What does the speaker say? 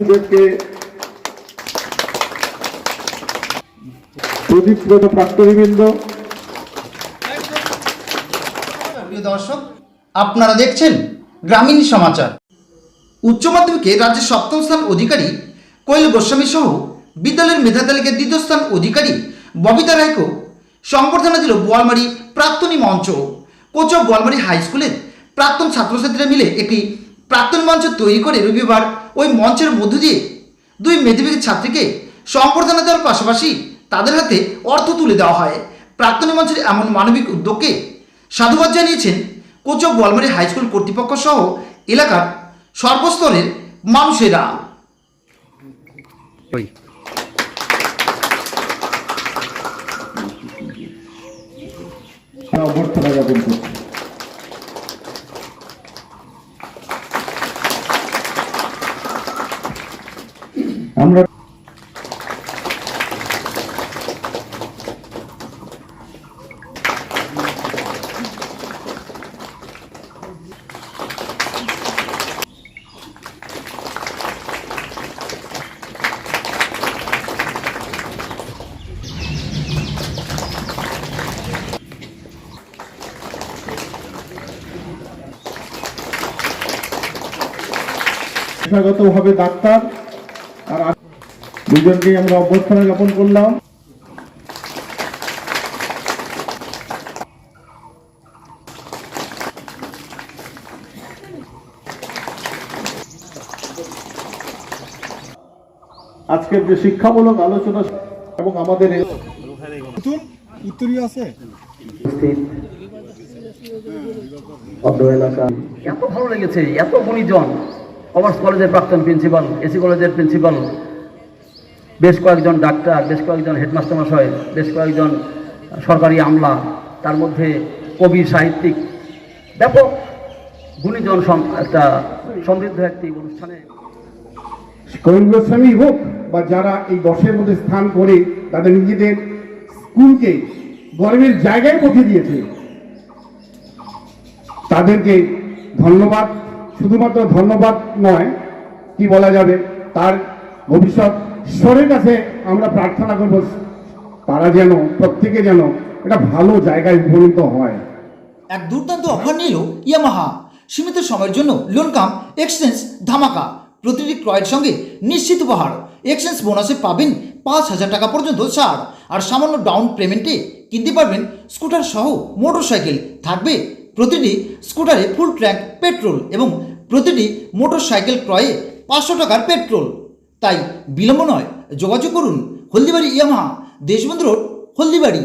আমাদেরকে প্রদীপ্রত প্রাক্তনীবৃন্দ প্রিয় দর্শক, আপনারা দেখছেন গ্রামীণ সমাচার। উচ্চ মাধ্যমিকে রাজ্যের সপ্তম স্থান অধিকারী কৈল গোস্বামী সহ বিদ্যালয়ের মেধা দ্বিতীয় স্থান অধিকারী ববিতা রায়কেও সংবর্ধনা দিল বোয়ালমারি প্রাক্তনী মঞ্চ কোচক বোয়ালমারি হাই স্কুলের প্রাক্তন ছাত্রছাত্রীরা মিলে একটি প্রাক্তন মঞ্চ তৈরি করে রবিবার ওই মঞ্চের মধ্য দিয়ে দুই মেধাবী ছাত্রীকে সংবর্ধনা দেওয়ার পাশাপাশি তাদের হাতে অর্থ তুলে দেওয়া হয়। প্রাক্তনী মঞ্চের এমন মানবিক উদ্যোগকে সাধুবাদ জানিয়েছেন কোচক বোয়ালমারি হাই স্কুল কর্তৃপক্ষ সহ এলাকার সর্বস্তরের মানুষেরা। ওই। অভ্যর্থনা জ্ঞাপন করছি। আমরা পেশাগতভাবে ডাক্তার দুজনকেই আমরা অভ্যর্থনা জ্ঞাপন করলাম। আজকের যে শিক্ষামূলক আলোচনা এবং আমাদের উত্তরীয় আছে? এলাকা। এত ভালো লেগেছে এত গুণীজন। কমার্স কলেজের প্রাক্তন প্রিন্সিপাল এসি কলেজের প্রিন্সিপাল বেশ কয়েকজন ডাক্তার, বেশ কয়েকজন হেডমাস্টার মশাই, বেশ কয়েকজন সরকারি আমলা, তার মধ্যে কবি, সাহিত্যিক, ব্যাপক গুণীজন একটা সমৃদ্ধ একটি অনুষ্ঠানে করিম গোস্বামী হোক বা যারা এই দশের মধ্যে স্থান করে তাদের নিজেদের স্কুলকে গর্বের জায়গায় পৌঁছে দিয়েছে, তাদেরকে ধন্যবাদ, শুধুমাত্র ধন্যবাদ নয়, কি বলা যাবে, তার ভবিষ্যৎ ঈশ্বরের কাছে আমরা প্রার্থনা করব, তারা যেন প্রত্যেকে যেন একটা ভালো জায়গায় উপনীত হয়। এক দুর্দান্ত অফার নিল ইয়ামাহা সীমিত সময়ের জন্য লোন কাম এক্সচেঞ্জ ধামাকা। প্রতিটি ক্রয়ের সঙ্গে নিশ্চিত উপহার। এক্সচেঞ্জ বোনাসে পাবেন পাঁচ হাজার টাকা পর্যন্ত ছাড়। আর সামান্য ডাউন পেমেন্টে কিনতে পারবেন স্কুটার সহ মোটর সাইকেল থাকবে প্রতিটি স্কুটারে ফুল ট্র্যাক পেট্রোল এবং প্রতিটি মোটর সাইকেল ক্রয়ে পাঁচশো টাকার পেট্রোল তাই বিলম্ব নয় যোগাযোগ করুন হলদিবাড়ি ইয়ামাহা দেশবন্ধু রোড হলদিবাড়ি।